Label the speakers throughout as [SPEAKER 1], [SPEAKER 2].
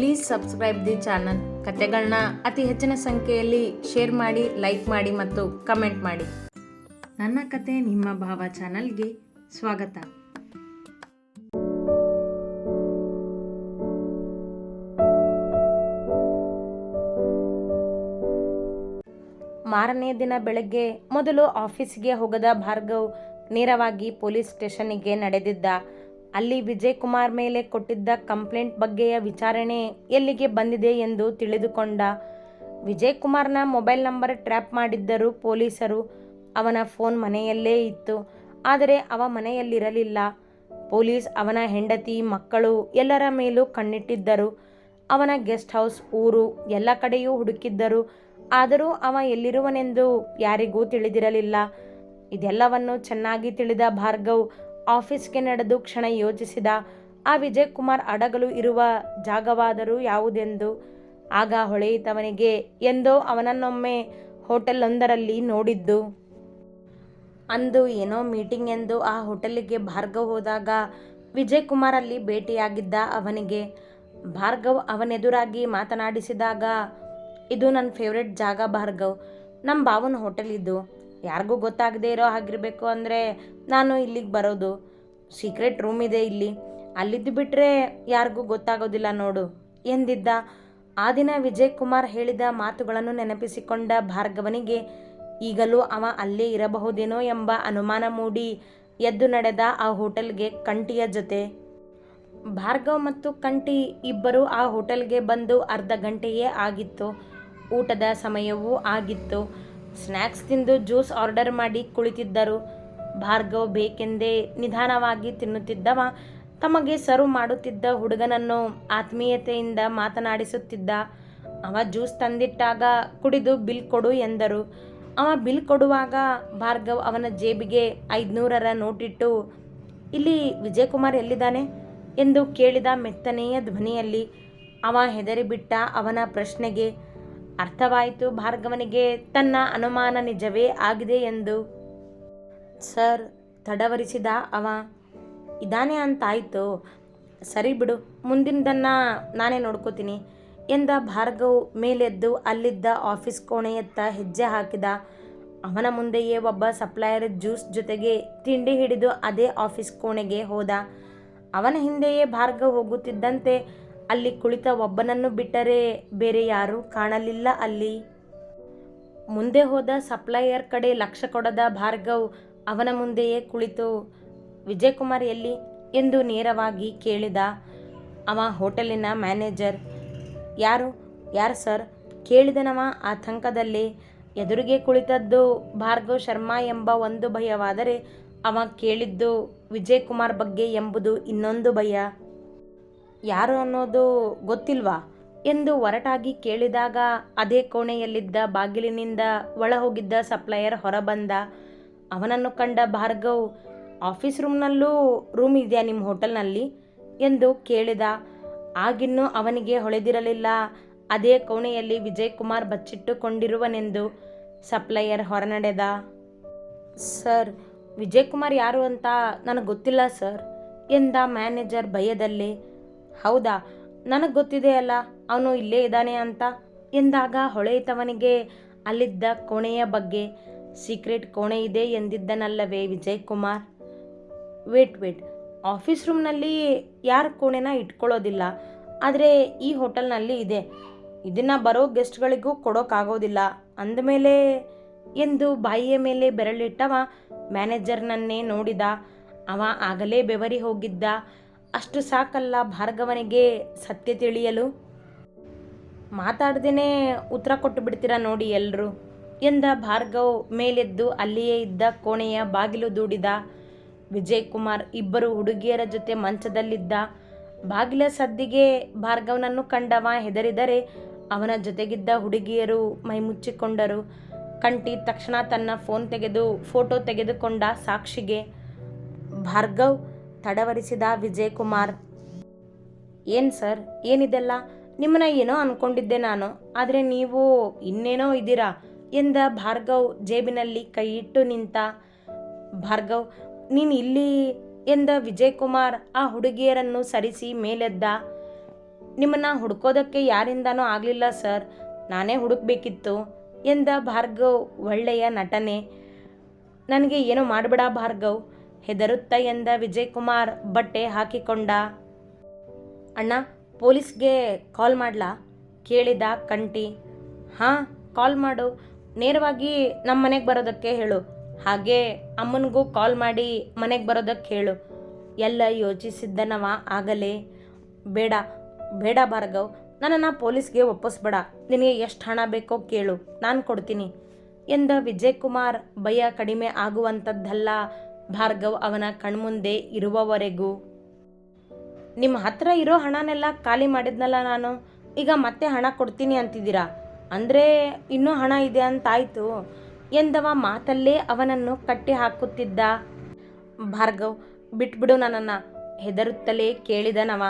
[SPEAKER 1] Please subscribe the channel ಕತೆಗಳನ್ನ ಅತಿ ಹೆಚ್ಚಿನ ಸಂಖ್ಯೆಯಲ್ಲಿ ಶೇರ್ ಮಾಡಿ ಲೈಕ್ ಮಾಡಿ ಮತ್ತು ಕಮೆಂಟ್ ಮಾಡಿ. ನನ್ನ ಕತೆ ನಿಮ್ಮ ಭಾವ ಚಾನಲ್ಗೆ ಸ್ವಾಗತ. ಮಾರನೇ ದಿನ ಬೆಳಗ್ಗೆ ಮೊದಲು ಆಫೀಸ್ಗೆ ಹೋಗದ ಭಾರ್ಗವ್ ನೇರವಾಗಿ ಪೊಲೀಸ್ ಸ್ಟೇಷನ್ಗೆ ನಡೆದಿದ್ದ ಅಲ್ಲಿ ವಿಜಯ್ ಕುಮಾರ್ ಮೇಲೆ ಕೊಟ್ಟಿದ್ದ ಕಂಪ್ಲೇಂಟ್ ಬಗ್ಗೆಯ ವಿಚಾರಣೆ ಎಲ್ಲಿಗೆ ಬಂದಿದೆ ಎಂದು ತಿಳಿದುಕೊಂಡ ವಿಜಯ್ ಕುಮಾರ್ನ ಮೊಬೈಲ್ ನಂಬರ್ ಟ್ರ್ಯಾಪ್ ಮಾಡಿದ್ದರು ಪೊಲೀಸರು ಅವನ ಫೋನ್ ಮನೆಯಲ್ಲೇ ಇತ್ತು. ಆದರೆ ಅವ ಮನೆಯಲ್ಲಿರಲಿಲ್ಲ. ಪೊಲೀಸ್ ಅವನ ಹೆಂಡತಿ, ಮಕ್ಕಳು ಎಲ್ಲರ ಮೇಲೂ ಕಣ್ಣಿಟ್ಟಿದ್ದರು. ಅವನ ಗೆಸ್ಟ್ ಹೌಸ್, ಊರು ಎಲ್ಲ ಕಡೆಯೂ ಹುಡುಕಿದ್ದರು. ಆದರೂ ಅವ ಎಲ್ಲಿರುವನೆಂದು ಯಾರಿಗೂ ತಿಳಿದಿರಲಿಲ್ಲ. ಇದೆಲ್ಲವನ್ನು ಚೆನ್ನಾಗಿ ತಿಳಿದ ಭಾರ್ಗವ್ ಆಫೀಸ್ಗೆ ನಡೆದು ಕ್ಷಣ ಯೋಚಿಸಿದ, ಆ ವಿಜಯ್ ಕುಮಾರ್ ಅಡಗಲು ಇರುವ ಜಾಗವಾದರೂ ಯಾವುದೆಂದು? ಆಗ ಹೊಳೆಯಿತವನಿಗೆ, ಎಂದೋ ಅವನನ್ನೊಮ್ಮೆ ಹೋಟೆಲೊಂದರಲ್ಲಿ ನೋಡಿದ್ದು. ಅಂದು ಏನೋ ಮೀಟಿಂಗ್ ಎಂದು ಆ ಹೋಟೆಲಿಗೆ ಭಾರ್ಗವ್ ಹೋದಾಗ ವಿಜಯ್ ಕುಮಾರ್ ಅಲ್ಲಿ ಭೇಟಿಯಾಗಿದ್ದ ಅವನಿಗೆ. ಭಾರ್ಗವ್ ಅವನೆದುರಾಗಿ ಮಾತನಾಡಿಸಿದಾಗ, ಇದು ನನ್ನ ಫೇವ್ರೆಟ್ ಜಾಗ ಭಾರ್ಗವ್. ನಮ್ಮ ಬಾವನ ಹೋಟೆಲ್ ಇದು. ಯಾರಿಗೂ ಗೊತ್ತಾಗದೇ ಇರೋ ಹಾಗಿರಬೇಕು ಅಂದರೆ ನಾನು ಇಲ್ಲಿಗೆ ಬರೋದು. ಸೀಕ್ರೆಟ್ ರೂಮ್ ಇದೆ ಇಲ್ಲಿ. ಅಲ್ಲಿದ್ದು ಬಿಟ್ಟರೆ ಯಾರಿಗೂ ಗೊತ್ತಾಗೋದಿಲ್ಲ ನೋಡು, ಎಂದಿದ್ದ? ಆ ದಿನ ವಿಜಯ್ ಕುಮಾರ್ ಹೇಳಿದ ಮಾತುಗಳನ್ನು ನೆನಪಿಸಿಕೊಂಡ ಭಾರ್ಗವನಿಗೆ, ಈಗಲೂ ಅವ ಅಲ್ಲೇ ಇರಬಹುದೇನೋ ಎಂಬ ಅನುಮಾನ ಮೂಡಿ ಎದ್ದು ನಡೆದ ಆ ಹೋಟೆಲ್ಗೆ ಕಂಟಿಯ ಜೊತೆ. ಭಾರ್ಗವ್ ಮತ್ತು ಕಂಟಿ ಇಬ್ಬರು ಆ ಹೋಟೆಲ್ಗೆ ಬಂದು ಅರ್ಧ ಗಂಟೆಯೇ ಆಗಿತ್ತು. ಊಟದ ಸಮಯವೂ ಆಗಿತ್ತು. ಸ್ನ್ಯಾಕ್ಸ್ ತಿಂದು ಜ್ಯೂಸ್ ಆರ್ಡರ್ ಮಾಡಿ ಕುಳಿತಿದ್ದರು. ಭಾರ್ಗವ್ ಬೇಕೆಂದೇ ನಿಧಾನವಾಗಿ ತಿನ್ನುತ್ತಿದ್ದವ, ತಮಗೆ ಸರ್ವ್ ಮಾಡುತ್ತಿದ್ದ ಹುಡುಗನನ್ನು ಆತ್ಮೀಯತೆಯಿಂದ ಮಾತನಾಡಿಸುತ್ತಿದ್ದ. ಅವ ಜ್ಯೂಸ್ ತಂದಿಟ್ಟಾಗ ಕುಡಿದು ಬಿಲ್ ಕೊಡು ಎಂದರು. ಅವ ಬಿಲ್ ಕೊಡುವಾಗ ಭಾರ್ಗವ್ ಅವನ ಜೇಬಿಗೆ ಐದುನೂರರ ನೋಟಿಟ್ಟು, ಇಲ್ಲಿ ವಿಜಯಕುಮಾರ್ ಎಲ್ಲಿದ್ದಾನೆ? ಎಂದು ಕೇಳಿದ ಮೆತ್ತನೆಯ ಧ್ವನಿಯಲ್ಲಿ. ಅವ ಹೆದರಿಬಿಟ್ಟ ಅವನ ಪ್ರಶ್ನೆಗೆ ಅರ್ಥವಾಯಿತು. ಭಾರ್ಗವನಿಗೆ, ತನ್ನ ಅನುಮಾನ ನಿಜವೇ ಆಗಿದೆ ಎಂದು. ಸರ್, ತಡವರಿಸಿದ ಅವ. ಇದಾನೆ ಅಂತಾಯಿತು. ಸರಿ ಬಿಡು, ಮುಂದಿನದನ್ನು ನಾನೇ ನೋಡ್ಕೋತೀನಿ ಎಂದ ಭಾರ್ಗವ್ ಮೇಲೆದ್ದು ಅಲ್ಲಿದ್ದ ಆಫೀಸ್ ಕೋಣೆಯತ್ತ ಹೆಜ್ಜೆ ಹಾಕಿದ. ಅವನ ಮುಂದೆಯೇ ಒಬ್ಬ ಸಪ್ಲೈಯರ್ ಜ್ಯೂಸ್ ಜೊತೆಗೆ ತಿಂಡಿ ಹಿಡಿದು ಅದೇ ಆಫೀಸ್ ಕೋಣೆಗೆ ಹೋದ. ಅವನ ಹಿಂದೆಯೇ ಭಾರ್ಗವ್ ಹೋಗುತ್ತಿದ್ದಂತೆ ಅಲ್ಲಿ ಕುಳಿತ ಒಬ್ಬನನ್ನು ಬಿಟ್ಟರೆ ಬೇರೆ ಯಾರೂ ಕಾಣಲಿಲ್ಲ ಅಲ್ಲಿ. ಮುಂದೆ ಹೋದ ಸಪ್ಲೈಯರ್ ಕಡೆ ಲಕ್ಷ್ಯ ಕೊಡದ ಭಾರ್ಗವ್ ಅವನ ಮುಂದೆಯೇ ಕುಳಿತು. ವಿಜಯಕುಮಾರ್ ಎಲ್ಲಿ? ಎಂದು ನೇರವಾಗಿ ಕೇಳಿದ ಅವ ಹೋಟೆಲಿನ ಮ್ಯಾನೇಜರ್. ಯಾರು? ಯಾರು ಸರ್? ಕೇಳಿದನವ ಆತಂಕದಲ್ಲಿ. ಎದುರಿಗೆ ಕುಳಿತದ್ದು ಭಾರ್ಗವ್ ಶರ್ಮಾ ಎಂಬ ಒಂದು ಭಯವಾದರೆ ಅವ ಕೇಳಿದ್ದು ವಿಜಯಕುಮಾರ್ ಬಗ್ಗೆ ಎಂಬುದು ಇನ್ನೊಂದು ಭಯ. ಯಾರು ಅನ್ನೋದು ಗೊತ್ತಿಲ್ವಾ? ಎಂದು ಒರಟಾಗಿ ಕೇಳಿದಾಗ ಅದೇ ಕೋಣೆಯಲ್ಲಿದ್ದ ಬಾಗಿಲಿನಿಂದ ಒಳ ಹೋಗಿದ್ದ ಸಪ್ಲೈಯರ್ ಹೊರಬಂದ, ಅವನನ್ನು ಕಂಡ ಭಾರ್ಗವ್, ಆಫೀಸ್ ರೂಮ್ನಲ್ಲೂ ರೂಮ್ ಇದೆಯಾ ನಿಮ್ಮ ಹೋಟೆಲ್ನಲ್ಲಿ? ಎಂದು ಕೇಳಿದ. ಆಗಿನ್ನೂ ಅವನಿಗೆ ಹೊಳೆದಿರಲಿಲ್ಲ. ಅದೇ ಕೋಣೆಯಲ್ಲಿ ವಿಜಯ್ ಕುಮಾರ್ ಬಚ್ಚಿಟ್ಟುಕೊಂಡಿರುವನೆಂದು ಸಪ್ಲೈಯರ್ ಹೊರನಡೆದ. ಸರ್ ವಿಜಯ್ ಕುಮಾರ್ ಯಾರು ಅಂತ ನನಗೆ ಗೊತ್ತಿಲ್ಲ ಸರ್, ಎಂದ ಮ್ಯಾನೇಜರ್ ಭಯದಲ್ಲಿ ಹೌದಾ? ನನಗೆ ಗೊತ್ತಿದೆ ಅಲ್ಲ, ಅವನು ಇಲ್ಲೇ ಇದ್ದಾನೆ ಅಂತ. ಎಂದಾಗ ಹೊಳೆಯಿತವನಿಗೆ ಅಲ್ಲಿದ್ದ ಕೋಣೆಯ ಬಗ್ಗೆ ಸೀಕ್ರೆಟ್ ಕೋಣೆ ಇದೆ ಎಂದಿದ್ದನಲ್ಲವೇ Vijay Kumar wait wait. Office ರೂಮ್ನಲ್ಲಿ ಯಾರ ಕೋಣೆನ ಇಟ್ಕೊಳ್ಳೋದಿಲ್ಲ, ಆದರೆ ಈ ಹೋಟೆಲ್ನಲ್ಲಿ ಇದೆ. ಇದನ್ನು ಬರೋ ಗೆಸ್ಟ್ಗಳಿಗೂ ಕೊಡೋಕ್ಕಾಗೋದಿಲ್ಲ ಅಂದಮೇಲೆ ಎಂದು ಬಾಯಿಯ ಮೇಲೆ ಬೆರಳಿಟ್ಟವ ಮ್ಯಾನೇಜರ್ನನ್ನೇ ನೋಡಿದ. ಅವ ಆಗಲೇ ಬೆವರಿ ಹೋಗಿದ್ದ. ಅಷ್ಟು ಸಾಕಲ್ಲ ಭಾರ್ಗವನಿಗೆ ಸತ್ಯ ತಿಳಿಯಲು? ಮಾತಾಡ್ದೇ ಉತ್ತರ ಕೊಟ್ಟು ಬಿಡ್ತೀರಾ ನೋಡಿ ಎಲ್ಲರೂ ಎಂದ ಭಾರ್ಗವ್ ಮೇಲೆದ್ದು ಅಲ್ಲಿಯೇ ಇದ್ದ ಕೋಣೆಯ ಬಾಗಿಲು ದೂಡಿದ ವಿಜಯ್ ಕುಮಾರ್ ಇಬ್ಬರು ಹುಡುಗಿಯರ ಜೊತೆ ಮಂಚದಲ್ಲಿದ್ದ ಬಾಗಿಲ ಸದ್ದಿಗೆ ಭಾರ್ಗವ್ನನ್ನು ಕಂಡವ ಹೆದರಿದರೆ ಅವನ ಜೊತೆಗಿದ್ದ ಹುಡುಗಿಯರು ಮೈ ಮುಚ್ಚಿಕೊಂಡರು ಕಂಟಿ ತಕ್ಷಣ ತನ್ನ ಫೋನ್ ತೆಗೆದು, ಫೋಟೋ ತೆಗೆದುಕೊಂಡ ಸಾಕ್ಷಿಗೆ, ಭಾರ್ಗವ್ ತಡವರಿಸಿದ ವಿಜಯ್ ಕುಮಾರ್ ಏನು ಸರ್? ಏನಿದೆಲ್ಲ? ನಿಮ್ಮನ್ನ ಏನೋ ಅಂದ್ಕೊಂಡಿದ್ದೆ ನಾನು. ಆದರೆ ನೀವು ಇನ್ನೇನೋ ಇದ್ದೀರಾ? ಎಂದ ಭಾರ್ಗವ್ ಜೇಬಿನಲ್ಲಿ ಕೈಯಿಟ್ಟು ನಿಂತ, ಭಾರ್ಗವ್, ನೀನು ಇಲ್ಲಿ? ಎಂದ ವಿಜಯ್ ಕುಮಾರ್ ಆ ಹುಡುಗಿಯರನ್ನು ಸರಿಸಿ ಮೇಲೆದ್ದ, ನಿಮ್ಮನ್ನು ಹುಡ್ಕೋದಕ್ಕೆ ಯಾರಿಂದನೂ ಆಗಲಿಲ್ಲ ಸರ್. ನಾನೇ ಹುಡುಕ್ಬೇಕಿತ್ತು. ಎಂದ ಭಾರ್ಗವ್ ಒಳ್ಳೆಯ ನಟನೆ, ನನಗೆ ಏನು ಮಾಡಬೇಡ ಭಾರ್ಗವ್. ಹೆದರುತ್ತಾ ಎಂದ ವಿಜಯ್ ಕುಮಾರ್ ಬಟ್ಟೆ ಹಾಕಿಕೊಂಡ. ಅಣ್ಣ, ಪೊಲೀಸ್ಗೆ ಕಾಲ್ ಮಾಡ್ಲಾ? ಕೇಳಿದ ಕಂಟಿ ಹಾಂ, ಕಾಲ್ ಮಾಡು. ನೇರವಾಗಿ ನಮ್ಮ ಮನೆಗೆ ಬರೋದಕ್ಕೆ ಹೇಳು. ಹಾಗೆ ಅಮ್ಮನಿಗೂ ಕಾಲ್ ಮಾಡಿ ಮನೆಗೆ ಬರೋದಕ್ಕೆ ಹೇಳು. ಎಲ್ಲ ಯೋಚಿಸಿದ್ದನವ ಆಗಲೇ. ಬೇಡ ಬೇಡ ಭಾರ್ಗವ್. ನನ್ನನ್ನು ಪೊಲೀಸ್ಗೆ ಒಪ್ಪಿಸ್ಬೇಡ. ನಿನಗೆ ಎಷ್ಟು ಹಣ ಬೇಕೋ ಕೇಳು. ನಾನು ಕೊಡ್ತೀನಿ. ಎಂದ ವಿಜಯ್ ಕುಮಾರ್ ಭಯ ಕಡಿಮೆ ಆಗುವಂಥದ್ದಲ್ಲ ಭಾರ್ಗವ್ ಅವನ ಕಣ್ಮುಂದೆ ಇರುವವರೆಗೂ. ನಿಮ್ಮ ಹತ್ರ ಇರೋ ಹಣನೆಲ್ಲ ಖಾಲಿ ಮಾಡಿದ್ನಲ್ಲ ನಾನು? ಈಗ ಮತ್ತೆ ಹಣ ಕೊಡ್ತೀನಿ ಅಂತಿದ್ದೀರಾ? ಅಂದರೆ ಇನ್ನೂ ಹಣ ಇದೆ ಅಂತಾಯ್ತು? ಎಂದವ ಮಾತಲ್ಲೇ ಅವನನ್ನು ಕಟ್ಟಿ ಹಾಕುತ್ತಿದ್ದ. ಭಾರ್ಗವ್, ಬಿಟ್ಬಿಡು ನನ್ನನ್ನು, ಹೆದರುತ್ತಲೇ ಕೇಳಿದನವ.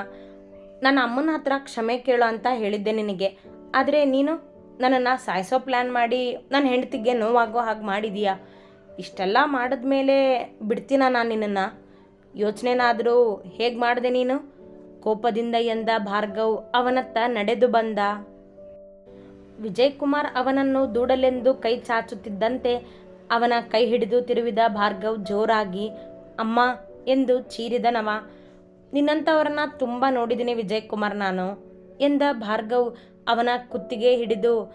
[SPEAKER 1] ನನ್ನ ಅಮ್ಮನ ಹತ್ರ ಕ್ಷಮೆ ಕೇಳು ಅಂತ ಹೇಳಿದ್ದೆ ನಿನಗೆ. ಆದರೆ ನೀನು ನನ್ನನ್ನು ಸಾಯಿಸೋ ಪ್ಲ್ಯಾನ್ ಮಾಡಿ, ನನ್ನ ಹೆಂಡತಿಗೆ ನೋವಾಗೋ ಹಾಗೆ ಮಾಡಿದೀಯಾ? ಇಷ್ಟೆಲ್ಲ ಮಾಡಿದ ಮೇಲೆ ಬಿಡ್ತೀನ ನಾನು ನಿನ್ನನ್ನು? ಯೋಚನೆನಾದರೂ ಹೇಗೆ ಮಾಡಿದೆ ನೀನು? ಕೋಪದಿಂದ ಎಂದ ಭಾರ್ಗವ್ ಅವನತ್ತ ನಡೆದು ಬಂದ. ವಿಜಯ್ ಕುಮಾರ್ ಅವನನ್ನು ದೂಡಲೆಂದು ಕೈ ಚಾಚುತ್ತಿದ್ದಂತೆ ಅವನ ಕೈ ಹಿಡಿದು ತಿರುವಿದ ಭಾರ್ಗವ್ ಜೋರಾಗಿ, ಅಮ್ಮ, ಎಂದು ಚೀರಿದನವ ನಿನ್ನಂಥವ್ರನ್ನ ತುಂಬ ನೋಡಿದ್ದೀನಿ ವಿಜಯ್ ಕುಮಾರ್ ನಾನು, ಎಂದ ಭಾರ್ಗವ್ ಅವನ ಕುತ್ತಿಗೆ ಹಿಡಿದು,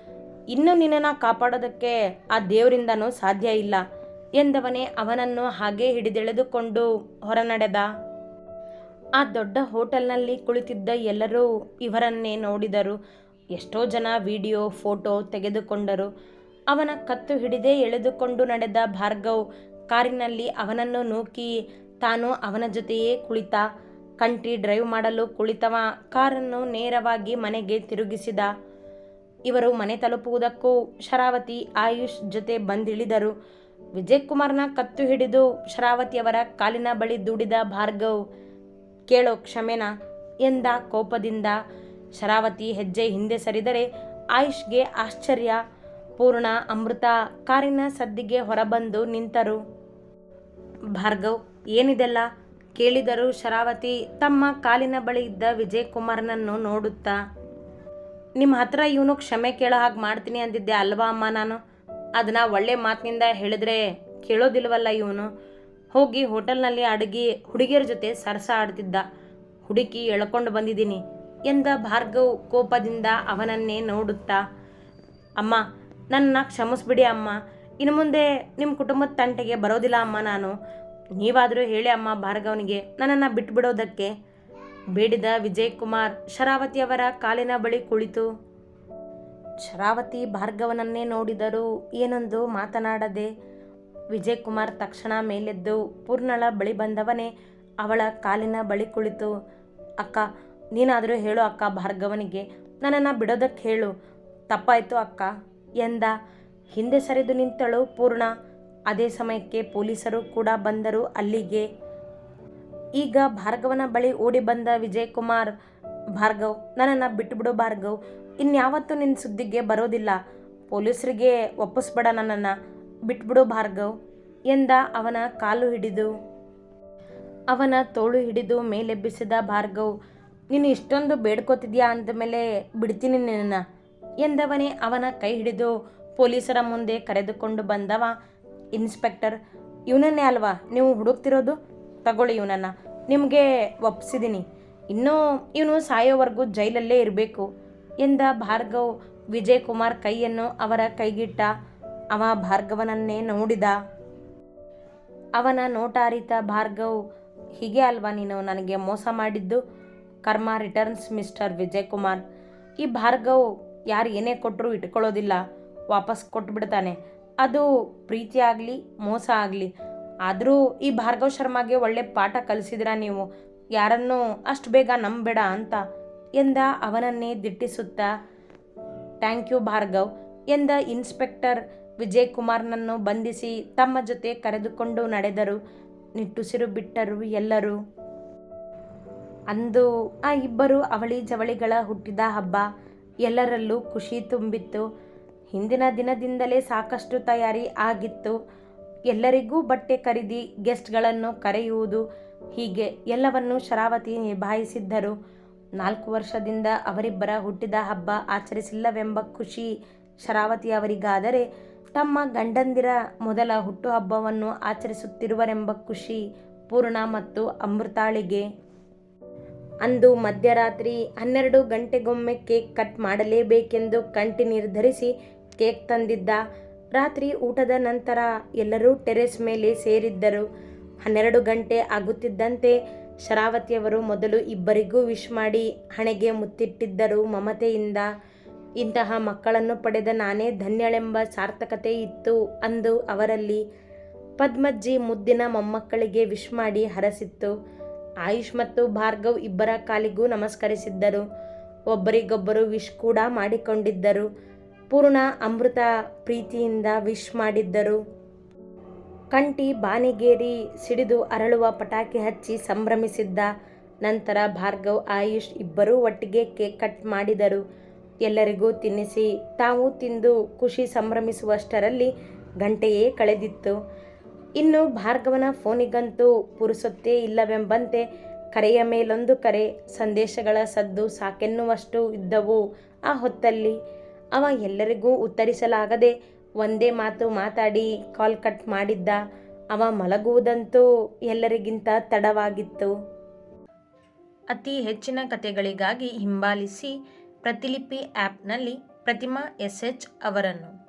[SPEAKER 1] ಇನ್ನು ನಿನ್ನನ್ನು ಕಾಪಾಡೋದಕ್ಕೆ ಆ ದೇವರಿಂದನೂ ಸಾಧ್ಯ ಇಲ್ಲ. ಎಂದವನೇ ಅವನನ್ನು ಹಾಗೆ ಹಿಡಿದೆಳೆದುಕೊಂಡು ಹೊರನಡೆದ. ಆ ದೊಡ್ಡ ಹೋಟೆಲ್ನಲ್ಲಿ ಕುಳಿತಿದ್ದ ಎಲ್ಲರೂ ಇವರನ್ನೇ ನೋಡಿದರು. ಎಷ್ಟೋ ಜನ ವಿಡಿಯೋ, ಫೋಟೋ ತೆಗೆದುಕೊಂಡರು. ಅವನ ಕತ್ತು ಹಿಡಿದೇ ಎಳೆದುಕೊಂಡು ನಡೆದ ಭಾರ್ಗವ್ ಕಾರಿನಲ್ಲಿ ಅವನನ್ನು ನೂಕಿ ತಾನು ಅವನ ಜೊತೆಯೇ ಕುಳಿತ. ಕಂಟಿ ಡ್ರೈವ್ ಮಾಡಲು ಕುಳಿತವ ಕಾರನ್ನು ನೇರವಾಗಿ ಮನೆಗೆ ತಿರುಗಿಸಿದ. ಇವರು ಮನೆ ತಲುಪುವುದಕ್ಕೂ ಶರಾವತಿ, ಆಯುಷ್ ಜೊತೆ ಬಂದಿಳಿದರು. ವಿಜಯ್ ಕುಮಾರ್ನ ಕತ್ತು ಹಿಡಿದು ಶರಾವತಿಯವರ ಕಾಲಿನ ಬಳಿ ದುಡಿದ ಭಾರ್ಗವ್ ಕೇಳೋ ಕ್ಷಮೆನ ಎಂದ ಕೋಪದಿಂದ ಶರಾವತಿ ಹೆಜ್ಜೆ ಹಿಂದೆ ಸರಿದರೆ ಆಯುಷ್ಗೆ ಆಶ್ಚರ್ಯ. ಪೂರ್ಣ ಅಮೃತ ಕಾರಿನ ಸದ್ದಿಗೆ ಹೊರಬಂದು ನಿಂತರು. ಭಾರ್ಗವ್, ಏನಿದೆಲ್ಲ? ಕೇಳಿದರು ಶರಾವತಿ ತಮ್ಮ ಕಾಲಿನ ಬಳಿ ಇದ್ದ ವಿಜಯ್ ಕುಮಾರ್ನನ್ನು ನೋಡುತ್ತಾ, ನಿಮ್ಮ ಹತ್ರ ಇವನು ಕ್ಷಮೆ ಕೇಳೋ ಹಾಗೆ ಮಾಡ್ತೀನಿ ಅಂದಿದ್ದೆ ಅಲ್ವಾ ಅಮ್ಮ ನಾನು? ಅದನ್ನ ಒಳ್ಳೆ ಮಾತಿನಿಂದ ಹೇಳಿದ್ರೆ ಕೇಳೋದಿಲ್ವಲ್ಲ ಇವನು? ಹೋಗಿ ಹೋಟೆಲ್ನಲ್ಲಿ ಅಡಗಿ ಹುಡುಗಿಯರ ಜೊತೆ ಸರಸ ಆಡ್ತಿದ್ದ. ಹುಡುಕಿ ಎಳ್ಕೊಂಡು ಬಂದಿದ್ದೀನಿ ಎಂದ ಭಾರ್ಗವ್ ಕೋಪದಿಂದ ಅವನನ್ನೇ ನೋಡುತ್ತಾ, ಅಮ್ಮ ನನ್ನ ಕ್ಷಮಿಸ್ಬಿಡಿ ಅಮ್ಮ. ಇನ್ನು ಮುಂದೆ ನಿಮ್ಮ ಕುಟುಂಬದ ತಂಟೆಗೆ ಬರೋದಿಲ್ಲ ಅಮ್ಮ ನಾನು. ನೀವಾದರೂ ಹೇಳಿ ಅಮ್ಮ ಭಾರ್ಗವನಿಗೆ ನನ್ನನ್ನು ಬಿಟ್ಬಿಡೋದಕ್ಕೆ. ಬೇಡಿದ ವಿಜಯ್ ಕುಮಾರ್ ಶರಾವತಿಯವರ ಕಾಲಿನ ಬಳಿ ಕುಳಿತು ಶರಾವತಿ ಭಾರ್ಗವನನ್ನೇ ನೋಡಿದರೂ ಏನೊಂದು ಮಾತನಾಡದೆ ವಿಜಯ್ ಕುಮಾರ್ ತಕ್ಷಣ ಮೇಲೆದ್ದು, ಪೂರ್ಣಳ ಬಳಿ ಬಂದವನೇ ಅವಳ ಕಾಲಿನ ಬಳಿ ಕುಳಿತು, ಅಕ್ಕ, ನೀನಾದರೂ ಹೇಳು ಅಕ್ಕ ಭಾರ್ಗವನಿಗೆ, ನನ್ನನ್ನು ಬಿಡೋದಕ್ಕೆ ಹೇಳು. ತಪ್ಪಾಯಿತು ಅಕ್ಕ, ಎಂದ. ಹಿಂದೆ ಸರಿದು ನಿಂತಳು ಪೂರ್ಣ. ಅದೇ ಸಮಯಕ್ಕೆ ಪೊಲೀಸರು ಕೂಡ ಬಂದರು ಅಲ್ಲಿಗೆ. ಈಗ ಭಾರ್ಗವನ ಬಳಿ ಓಡಿ ಬಂದ ವಿಜಯ್ ಕುಮಾರ್ ಭಾರ್ಗವ್, ನನ್ನನ್ನು ಬಿಟ್ಟುಬಿಡು ಭಾರ್ಗವ್. ಇನ್ಯಾವತ್ತೂ ನಿನ್ನ ಸುದ್ದಿಗೆ ಬರೋದಿಲ್ಲ. ಪೊಲೀಸರಿಗೆ ಒಪ್ಪಿಸ್ಬೇಡ ನನ್ನನ್ನು. ಬಿಟ್ಬಿಡು ಭಾರ್ಗವ್. ಎಂದ ಅವನ ಕಾಲು ಹಿಡಿದು. ಅವನ ತೋಳು ಹಿಡಿದು ಮೇಲೆಬ್ಬಿಸಿದ ಭಾರ್ಗವ್, ನೀನು ಇಷ್ಟೊಂದು ಬೇಡ್ಕೋತಿದ್ಯಾ ಅಂದಮೇಲೆ ಬಿಡ್ತೀನಿ ನಿನ್ನ ಎಂದವನೇ ಅವನ ಕೈ ಹಿಡಿದು ಪೊಲೀಸರ ಮುಂದೆ ಕರೆದುಕೊಂಡು ಬಂದವ ಇನ್ಸ್ಪೆಕ್ಟರ್. ಇವನನ್ನೇ ಅಲ್ವಾ ನೀವು ಹುಡುಕ್ತಿರೋದು? ತಗೊಳ್ಳಿ ಇವನನ್ನು. ನಿಮಗೆ ಒಪ್ಸಿದ್ದೀನಿ ಇನ್ನೂ ಇವನು ಸಾಯೋವರೆಗೂ ಜೈಲಲ್ಲೇ ಇರಬೇಕು ಎಂದ ಭಾರ್ಗವ್ ವಿಜಯ್ ಕುಮಾರ್ ಕೈಯನ್ನು ಅವರ ಕೈಗಿಟ್ಟ ಅವ ಭಾರ್ಗವನನ್ನೇ ನೋಡಿದ. ಅವನ ನೋಟ ಅರಿತ ಭಾರ್ಗವ್, ಹೀಗೆ ಅಲ್ವಾ ನೀನು ನನಗೆ ಮೋಸ ಮಾಡಿದ್ದು? ಕರ್ಮ ರಿಟರ್ನ್ಸ್ ಮಿಸ್ಟರ್ ವಿಜಯ್ ಕುಮಾರ್ ಈ ಭಾರ್ಗವ್ ಯಾರು ಏನೇ ಕೊಟ್ಟರು ಇಟ್ಕೊಳ್ಳೋದಿಲ್ಲ, ವಾಪಸ್ ಕೊಟ್ಬಿಡ್ತಾನೆ. ಅದು ಪ್ರೀತಿ ಆಗಲಿ, ಮೋಸ ಆಗಲಿ. ಆದರೂ ಈ ಭಾರ್ಗವ್ ಶರ್ಮಾಗೆ ಒಳ್ಳೆ ಪಾಠ ಕಲಿಸಿದಿರ ನೀವು? ಯಾರನ್ನೂ ಅಷ್ಟು ಬೇಗ ನಂಬೇಡ ಅಂತ ಎಂದ ಅವನನ್ನೇ ದಿಟ್ಟಿಸುತ್ತಾ. ಥ್ಯಾಂಕ್ ಯು ಭಾರ್ಗವ್ ಎಂದ ಇನ್ಸ್ಪೆಕ್ಟರ್ ವಿಜಯ್ ಕುಮಾರ್ನನ್ನು ಬಂಧಿಸಿ ತಮ್ಮ ಜೊತೆ ಕರೆದುಕೊಂಡು ನಡೆದರು. ನಿಟ್ಟುಸಿರು ಬಿಟ್ಟರು ಎಲ್ಲರೂ. ಅಂದು ಆ ಇಬ್ಬರು ಅವಳಿ ಜವಳಿಗಳ ಹುಟ್ಟಿದ ಹಬ್ಬ. ಎಲ್ಲರಲ್ಲೂ ಖುಷಿ ತುಂಬಿತ್ತು. ಹಿಂದಿನ ದಿನದಿಂದಲೇ ಸಾಕಷ್ಟು ತಯಾರಿ ಆಗಿತ್ತು. ಎಲ್ಲರಿಗೂ ಬಟ್ಟೆ ಖರೀದಿ ಗೆಸ್ಟ್ಗಳನ್ನು ಕರೆಯುವುದು ಹೀಗೆ ಎಲ್ಲವನ್ನು ಶರಾವತಿ ನಿಭಾಯಿಸಿದ್ದರು. ನಾಲ್ಕು ವರ್ಷದಿಂದ ಅವರಿಬ್ಬರ ಹುಟ್ಟಿದ ಹಬ್ಬ ಆಚರಿಸಿಲ್ಲವೆಂಬ ಖುಷಿ ಶರಾವತಿ ಅವರಿಗಾದರೆ ತಮ್ಮ ಗಂಡಂದಿರ ಮೊದಲ ಹುಟ್ಟುಹಬ್ಬವನ್ನು ಆಚರಿಸುತ್ತಿರುವರೆಂಬ ಖುಷಿ ಪೂರ್ಣ ಮತ್ತು ಅಮೃತಾಳಿಗೆ. ಅಂದು ಮಧ್ಯರಾತ್ರಿ ಹನ್ನೆರಡು ಗಂಟೆಗೊಮ್ಮೆ ಕೇಕ್ ಕಟ್ ಮಾಡಲೇಬೇಕೆಂದು ಕಂಟಿ ನಿರ್ಧರಿಸಿ ಕೇಕ್ ತಂದಿದ್ದ ರಾತ್ರಿ ಊಟದ ನಂತರ ಎಲ್ಲರೂ ಟೆರೆಸ್ ಮೇಲೆ ಸೇರಿದ್ದರು. ಹನ್ನೆರಡು ಗಂಟೆ ಆಗುತ್ತಿದ್ದಂತೆ ಶರಾವತಿಯವರು ಮೊದಲು ಇಬ್ಬರಿಗೂ ವಿಶ್ ಮಾಡಿ ಹಣೆಗೆ ಮುತ್ತಿಟ್ಟಿದ್ದರು. ಮಮತೆಯಿಂದ, ಇಂತಹ ಮಕ್ಕಳನ್ನು ಪಡೆದ ನಾನೇ ಧನ್ಯಳೆಂಬ ಸಾರ್ಥಕತೆ ಇತ್ತು ಅಂದು ಅವರಲ್ಲಿ ಪದ್ಮಜ್ಜಿ ಮುದ್ದಿನ ಮೊಮ್ಮಕ್ಕಳಿಗೆ ವಿಶ್ ಮಾಡಿ ಹರಸಿತ್ತು. ಆಯುಷ್ ಮತ್ತು ಭಾರ್ಗವ್ ಇಬ್ಬರ ಕಾಲಿಗೂ ನಮಸ್ಕರಿಸಿದ್ದರು. ಒಬ್ಬರಿಗೊಬ್ಬರು ವಿಶ್ ಕೂಡ ಮಾಡಿಕೊಂಡಿದ್ದರು. ಪೂರ್ಣ ಅಮೃತ ಪ್ರೀತಿಯಿಂದ ವಿಶ್ ಮಾಡಿದ್ದರು. ಕಂಟಿ ಬಾನಿಗೇರಿ ಸಿಡಿದು ಅರಳುವ ಪಟಾಕಿ ಹಚ್ಚಿ ಸಂಭ್ರಮಿಸಿದ್ದ ನಂತರ ಭಾರ್ಗವ್, ಆಯುಷ್ ಇಬ್ಬರೂ ಒಟ್ಟಿಗೆ ಕೇಕ್ ಕಟ್ ಮಾಡಿದರು. ಎಲ್ಲರಿಗೂ ತಿನ್ನಿಸಿ, ತಾವು ತಿಂದು ಖುಷಿ ಸಂಭ್ರಮಿಸುವಷ್ಟರಲ್ಲಿ ಗಂಟೆಯೇ ಕಳೆದಿತ್ತು. ಇನ್ನು ಭಾರ್ಗವನ ಫೋನಿಗಂತೂ ಪುರುಸೊತ್ತೇ ಇಲ್ಲವೆಂಬಂತೆ ಕರೆಯ ಮೇಲೊಂದು ಕರೆ, ಸಂದೇಶಗಳ ಸದ್ದು ಸಾಕೆನ್ನುವಷ್ಟು ಇದ್ದವು ಆ ಹೊತ್ತಲ್ಲಿ. ಅವ ಎಲ್ಲರಿಗೂ ಉತ್ತರಿಸಲಾಗದೆ ಒಂದೇ ಮಾತು ಮಾತಾಡಿ ಕಾಲ್ ಕಟ್ ಮಾಡಿದ್ದ. ಅವ ಮಲಗುವುದಂತೂ ಎಲ್ಲರಿಗಿಂತ ತಡವಾಗಿತ್ತು. ಅತಿ ಹೆಚ್ಚಿನ ಕಥೆಗಳಿಗಾಗಿ ಹಿಂಬಾಲಿಸಿ ಪ್ರತಿಲಿಪಿ ಆ್ಯಪ್ನಲ್ಲಿ ಪ್ರತಿಮಾ ಎಸ್ ಎಚ್ ಅವರನ್ನು.